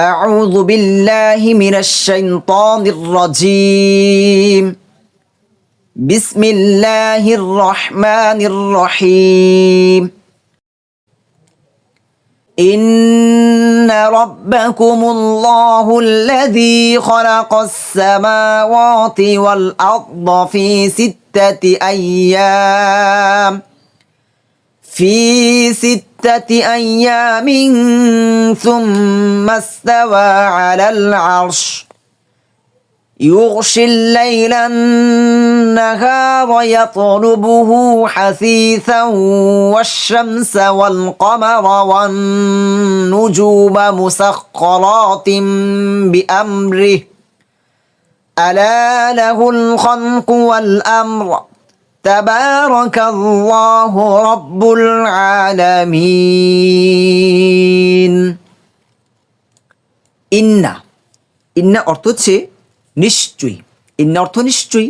أعوذ بالله من الشيطان الرجيم. بسم الله الرحمن الرحيم. إن ربكم الله الذي خلق السماوات والأرض في ستة أيام. في ستة أيام ثم استوى على العرش. يغشي الليل النهار يطلبه حثيثا والشمس والقمر والنجوم مسخرات بأمره. ألا له الخلق والأمر. تبارك الله رب العالمين ইন্না ইন্না অর্থ হচ্ছে নিশ্চয়ই ইন্না অর্থ নিশ্চয়ই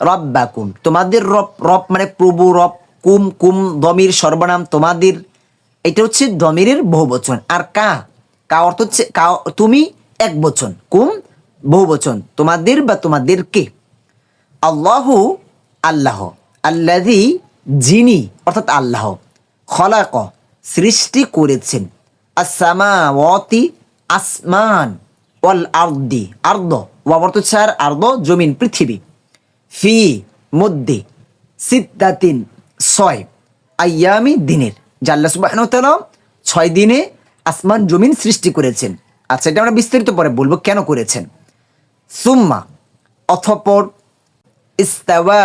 রব্বাকুম তোমাদের রব রব মানে প্রভু রব কুম কুম দমির সর্বনাম তোমাদের এটা হচ্ছে দমিরের বহুবচন আর কা কা অর্থ হচ্ছে কা তুমি এক বচন কুম বহুবচন তোমাদের বা তোমাদেরকে আল্লাহু আল্লাহ আল্লাদি যিনি, অর্থাৎ আল্লাহ, খলাক, সৃষ্টি করেছেন। আসামাওয়াতি আসমান ওয়াল আর্দি, আর্দ ওয়াবর্ত চার আর্দ, জমিন, পৃথিবী। ফি মধ্যে সিদ্দাতিন, ছয় আয়ামি দিনের, যা আল্লাহ সুবহানাহু ছয় দিনে আসমান, জমিন সৃষ্টি করেছেন। আচ্ছা এটা আমরা বিস্তারিত পরে বলব কেন করেছেন। সুম্মা, অথপর, ইস্তাওয়া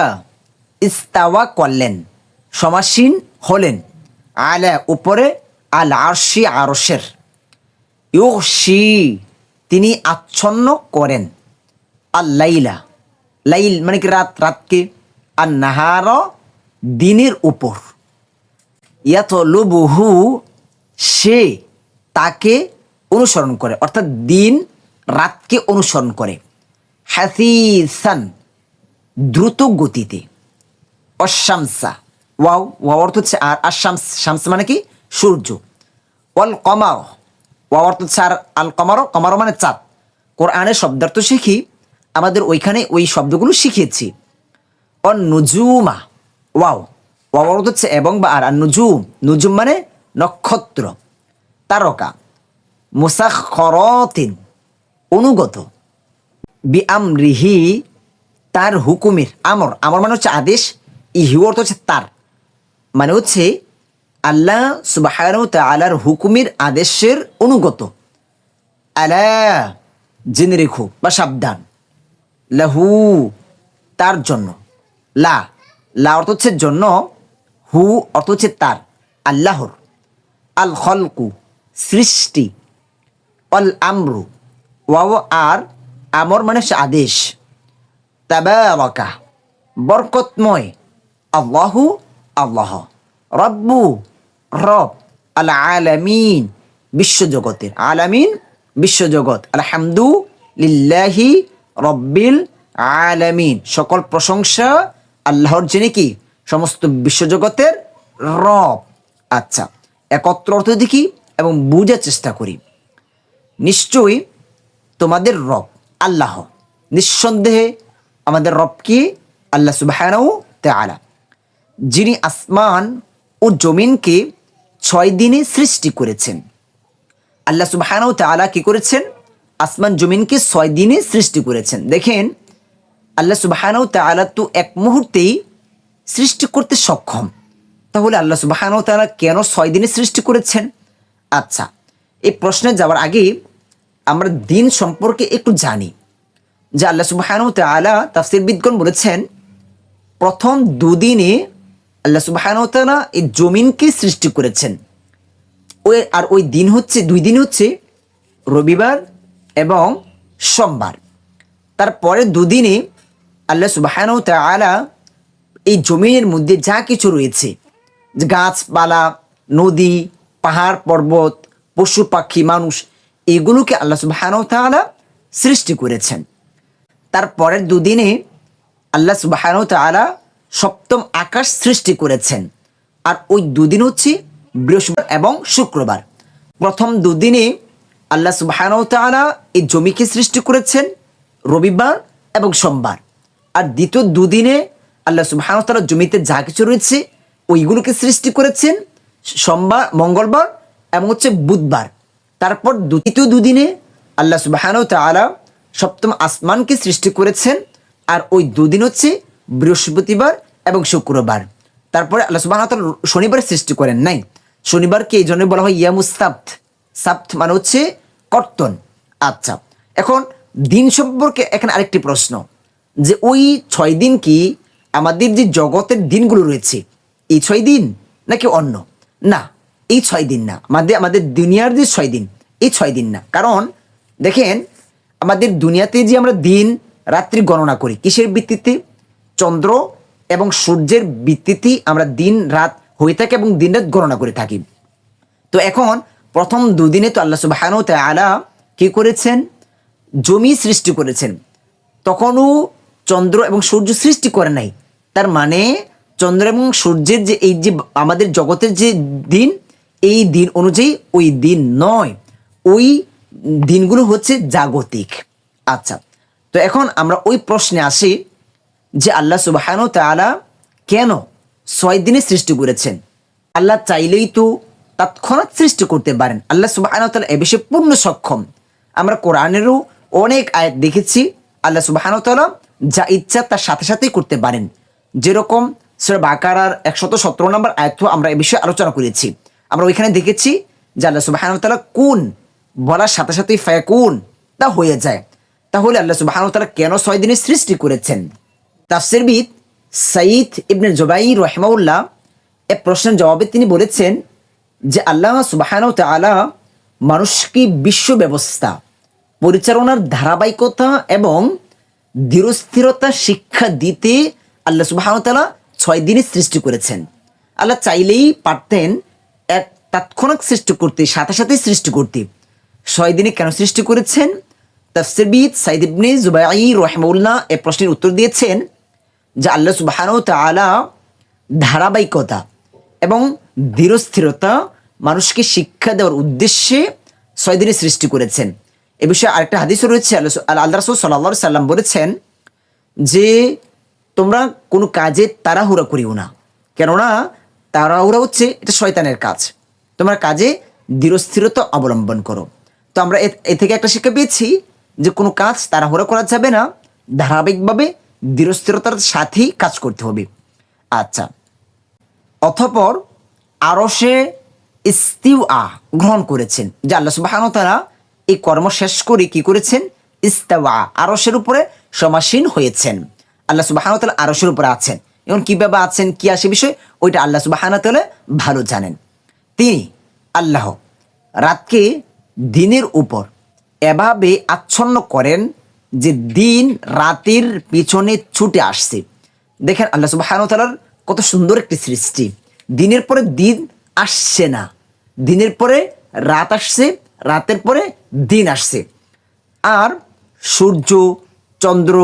ইস্তাওয়া করলেন, সমাসীন হলেন। আলা উপরে আল আরশি আরশের। ইউশি তিনি আচ্ছন্ন করেন। আল লাইলা, লাইল মানে কি রাত? রাতকে। আর নাহার, দিনের উপর। ইয়াত লুবুহু সে তাকে অনুসরণ করে, অর্থাৎ দিন রাতকে অনুসরণ করে। হাসিসান, দ্রুত গতিতে। অশামসা। ওয়াও ওয়া অর্থ হচ্ছে আর, আশামস, শামস মানে কি? সূর্য। ওয়াল কমার। ওয়াও অর্থ হচ্ছে আর, আল কমারো। কমারো মানে চাঁদ। কোরআনের শব্দার্থ শিখি, আমাদের ওইখানে ওই শব্দগুলো শিখিয়েছি। অন নুজুমা। ওয়াও ওয়া অর্থ হচ্ছে এবং বা আর আর নুজুম। নুজুম মানে নক্ষত্র। তারকা। মুসাখরতিন। অনুগত। বি আমরিহি তার হুকুমের আমর। আমর মানে হচ্ছে আদেশ। ইহু অর্থ হচ্ছে তার। মানে হচ্ছে আল্লাহ সুবাহ আলার হুকুমের আদেশের অনুগত। আলা জেনে রেখো বা সাবধান। লাহু, তার জন্য। লা লা অর্থ হচ্ছে জন্য, হু অর্থ হচ্ছে তার, আল্লাহর। আল খলকু, সৃষ্টি। অল আমরু, ওয়াও আর, আমর মানে আদেশ। তাবারাকা, বরকতময়। আল্লাহু আল্লাহ। রব্বু রব আল আলামিন বিশ্বজগতের। আলামিন বিশ্বজগৎ। আলহামদু লিল্লাহি রব্বিল আলামিন। সকল প্রশংসা আল্লাহর যিনি কি? সমস্ত বিশ্বজগতের রব। আচ্ছা একত্র অর্থ দেখি এবং বুঝার চেষ্টা করি। নিশ্চয়ই তোমাদের রব আল্লাহ। নিঃসন্দেহে আমাদের রব কি? আল্লাহ সুবাহানাউ তালা যিনি আসমান ও জমিনকে ছয় দিনে সৃষ্টি করেছেন। আল্লাহ সুবাহানাউ তালা কি করেছেন? আসমান জমিনকে ছয় দিনে সৃষ্টি করেছেন। দেখেন, আল্লাহ সুবাহানাউ তালা তো এক মুহূর্তেই সৃষ্টি করতে সক্ষম। তাহলে আল্লাহ সুবাহানাউ তালা কেন ছয় দিনে সৃষ্টি করেছেন? আচ্ছা এই প্রশ্নে যাওয়ার আগে আমরা দিন সম্পর্কে একটু জানি। যে আল্লাহ সুবাহানু তালা তাফসির বিদগণ বলেছেন, প্রথম দুদিনে আল্লাহ সুবাহানু তালা এই জমিনকে সৃষ্টি করেছেন। ওই আর ওই দিন হচ্ছে, দুই দিন হচ্ছে রবিবার এবং সোমবার। তারপরে দুদিনে আল্লাহ সুবাহানু তালা এই জমিনের মধ্যে যা কিছু রয়েছে, গাছপালা, নদী, পাহাড় পর্বত, পশু পাখি, মানুষ, এগুলোকে আল্লাহ সুবাহানু তালা সৃষ্টি করেছেন। তারপরের দুদিনে আল্লাহ সুবাহানু তালা সপ্তম আকাশ সৃষ্টি করেছেন। আর ওই দুদিন হচ্ছে বৃহস্পতিবার এবং শুক্রবার। প্রথম দুদিনে আল্লাহ সুবাহানাও তাআলা এই জমিকে সৃষ্টি করেছেন, রবিবার এবং সোমবার। আর দ্বিতীয় দুদিনে আল্লাহ সুবাহানাও তাআলা জমিতে যা কিছু রয়েছে, ওইগুলোকে সৃষ্টি করেছেন, সোমবার, মঙ্গলবার এবং হচ্ছে বুধবার। তারপর দ্বিতীয় দুদিনে আল্লাহ সুবাহানাও তাআলা সপ্তম আসমানকে সৃষ্টি করেছেন, আর ওই দুদিন হচ্ছে বৃহস্পতিবার এবং শুক্রবার। তারপরে আল্লাহ সুবাহ শনিবার সৃষ্টি করেন নাই। শনিবারকে এই জন্য বলা হয় ইয়ামুস সাপ্ত সাপ্ত মানে হচ্ছে কর্তন। আচ্ছা এখন দিন সম্পর্কে এখানে আরেকটি প্রশ্ন। যে ওই ছয় দিন কি আমাদের যে জগতের দিনগুলো রয়েছে, এই ছয় দিন নাকি অন্য? না, এই ছয় দিন না। আমাদের আমাদের দুনিয়ার যে ছয় দিন, এই ছয় দিন না। কারণ দেখেন, আমাদের দুনিয়াতে যে আমরা দিন, রাত্রি গণনা করি, কিসের ভিত্তিতে? চন্দ্র এবং সূর্যের ভিত্তিতে আমরা দিন, রাত হয়ে থাকে এবং দিন, রাত গণনা করে থাকি। তো এখন প্রথম দুদিনে তো আল্লাহ সুবাহ আলা কি করেছেন? জমি সৃষ্টি করেছেন। তখনও চন্দ্র এবং সূর্য সৃষ্টি করে নাই। তার মানে চন্দ্র এবং সূর্যের যে এই যে আমাদের জগতের যে দিন, এই দিন অনুযায়ী ওই দিন নয়। ওই দিনগুলো হচ্ছে জাগতিক। আচ্ছা তো এখন আমরা ওই প্রশ্নে আসি। যে আল্লাহ সুবাহানু তাআলা কেন ছয় দিনে সৃষ্টি করেছেন? আল্লাহ চাইলেই তো তৎক্ষণাৎ সৃষ্টি করতে পারেন। আল্লাহ সুবাহানু তাআলা এ বিষয়ে পূর্ণ সক্ষম। আমরা কোরআনেরও অনেক আয়াত দেখেছি। আল্লাহ সুবাহানু তাআলা যা ইচ্ছা তার সাথে সাথেই করতে পারেন। যেরকম সেটা বাকারার একশত সতেরো নম্বর আয়াত আমরা এ বিষয়ে আলোচনা করেছি। আমরা ওইখানে দেখেছি যে আল্লাহ সুবাহানু তাআলা কোন বলার সাথে সাথেই ফায়াকুন তা হয়ে যায়। তাহলে আল্লাহ সুবাহানু তালা কেন ছয় দিনের সৃষ্টি করেছেন? তাফসিরবিদ সাইদ ইবনে জুবাই রহমাউল্লাহ এ প্রশ্নের জবাবে তিনি বলেছেন যে আল্লাহ সুবাহানু তাআলা মানুষকে বিশ্ব ব্যবস্থা, পরিচালনার ধারাবাহিকতা এবং ধীরস্থিরতা শিক্ষা দিতে আল্লাহ সুবাহানু তাআলা ছয় দিনে সৃষ্টি করেছেন। আল্লাহ চাইলেই পারতেন এক তাৎক্ষণিক সৃষ্টি করতে, সাথে সাথেই সৃষ্টি করতে। ছয় দিনে কেন সৃষ্টি করেছেন? তাফসিরবিদ সাইদ ইবনে জুবাই রহমউল্লাহ এ প্রশ্নের উত্তর দিয়েছেন যে আল্লাহ সুবাহানু তাআলা ধারাবাহিকতা এবং ধীরস্থিরতা মানুষকে শিক্ষা দেওয়ার উদ্দেশ্যে ছয় দিনে সৃষ্টি করেছেন। এ বিষয়ে আরেকটা হাদিসও রয়েছে, আল্লাহ আল্লাহ রসুল সাল্লা সাল্লাম বলেছেন যে তোমরা কোনো কাজে তাড়াহুড়া করিও না। কেননা তাড়াহুড়া হচ্ছে এটা শয়তানের কাজ। তোমরা কাজে ধীরস্থিরতা অবলম্বন করো। তো আমরা এ থেকে একটা শিক্ষা পেয়েছি যে কোনো কাজ তাড়াহুড়া করা যাবে না। ধারাবাহিকভাবে ধীরস্থিরতার সাথেই কাজ করতে হবে। আচ্ছা। অথপর আরশে ইস্তিউ আ গ্রহণ করেছেন। যে আল্লাহ সুবাহান তারা এই কর্ম শেষ করে কি করেছেন? ইস্তাওয়া, আরশের উপরে সমাসীন হয়েছেন। আল্লাহ সুবাহান তালা আরশের উপরে আছেন। এবং কীভাবে আছেন, কি আসে বিষয়, ওইটা আল্লাহ সুবাহান তালা ভালো জানেন। তিনি আল্লাহ রাতকে দিনের উপর এভাবে আচ্ছন্ন করেন যে দিন রাতের পিছনে ছুটে আসছে। দেখেন আল্লাহ সুবাহানুতালার কত সুন্দর একটি সৃষ্টি। দিনের পরে দিন আসছে না। দিনের পরে রাত আসছে, রাতের পরে দিন আসছে। আর সূর্য, চন্দ্র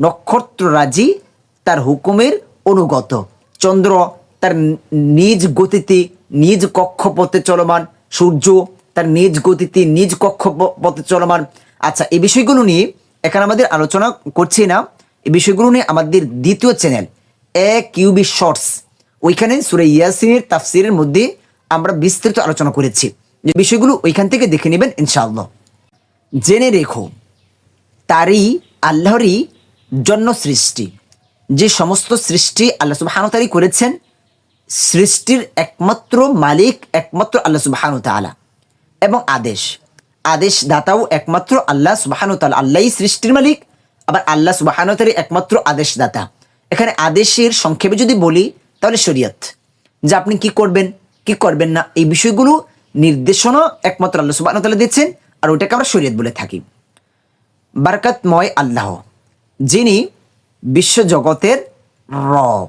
নক্ষত্ররাজি তার হুকুমের অনুগত। চন্দ্র তার নিজ গতিতে, নিজ কক্ষপথে চলমান। সূর্য তার নিজ গতিতে, নিজ কক্ষপথে চলমান। আচ্ছা এই বিষয়গুলো নিয়ে এখানে আমাদের আলোচনা করছি না। এই বিষয়গুলো নিয়ে আমাদের দ্বিতীয় চ্যানেল এ কিউবি শর্টস ওইখানে সুরে ইয়াসিনের তাফসিরের মধ্যে আমরা বিস্তৃত আলোচনা করেছি। যে বিষয়গুলো ওইখান থেকে দেখে নেবেন, ইনশাআল্লাহ। জেনে রেখো, তারই আল্লাহরই জন্য সৃষ্টি যে সমস্ত সৃষ্টি আল্লাহ সুবাহানুতারি করেছেন, সৃষ্টির একমাত্র মালিক একমাত্র আল্লাহ সুবাহানু এবং আদেশ। আদেশ দাতাও একমাত্র আল্লাহ সুবাহানু তালা আল্লাহই সৃষ্টির মালিক, আবার আল্লাহ সুবাহানুতারি একমাত্র আদেশ দাতা এখানে আদেশের সংক্ষেপে যদি বলি, তাহলে শরীয়ত, যে আপনি কি করবেন কি করবেন না, এই বিষয়গুলো নির্দেশনা একমাত্র আল্লাহ সুবাহ তালা দিচ্ছেন, আর ওটাকে আমরা শরীয়ত বলে থাকি। বারকাতময় আল্লাহ, যিনি বিশ্বজগতের রব।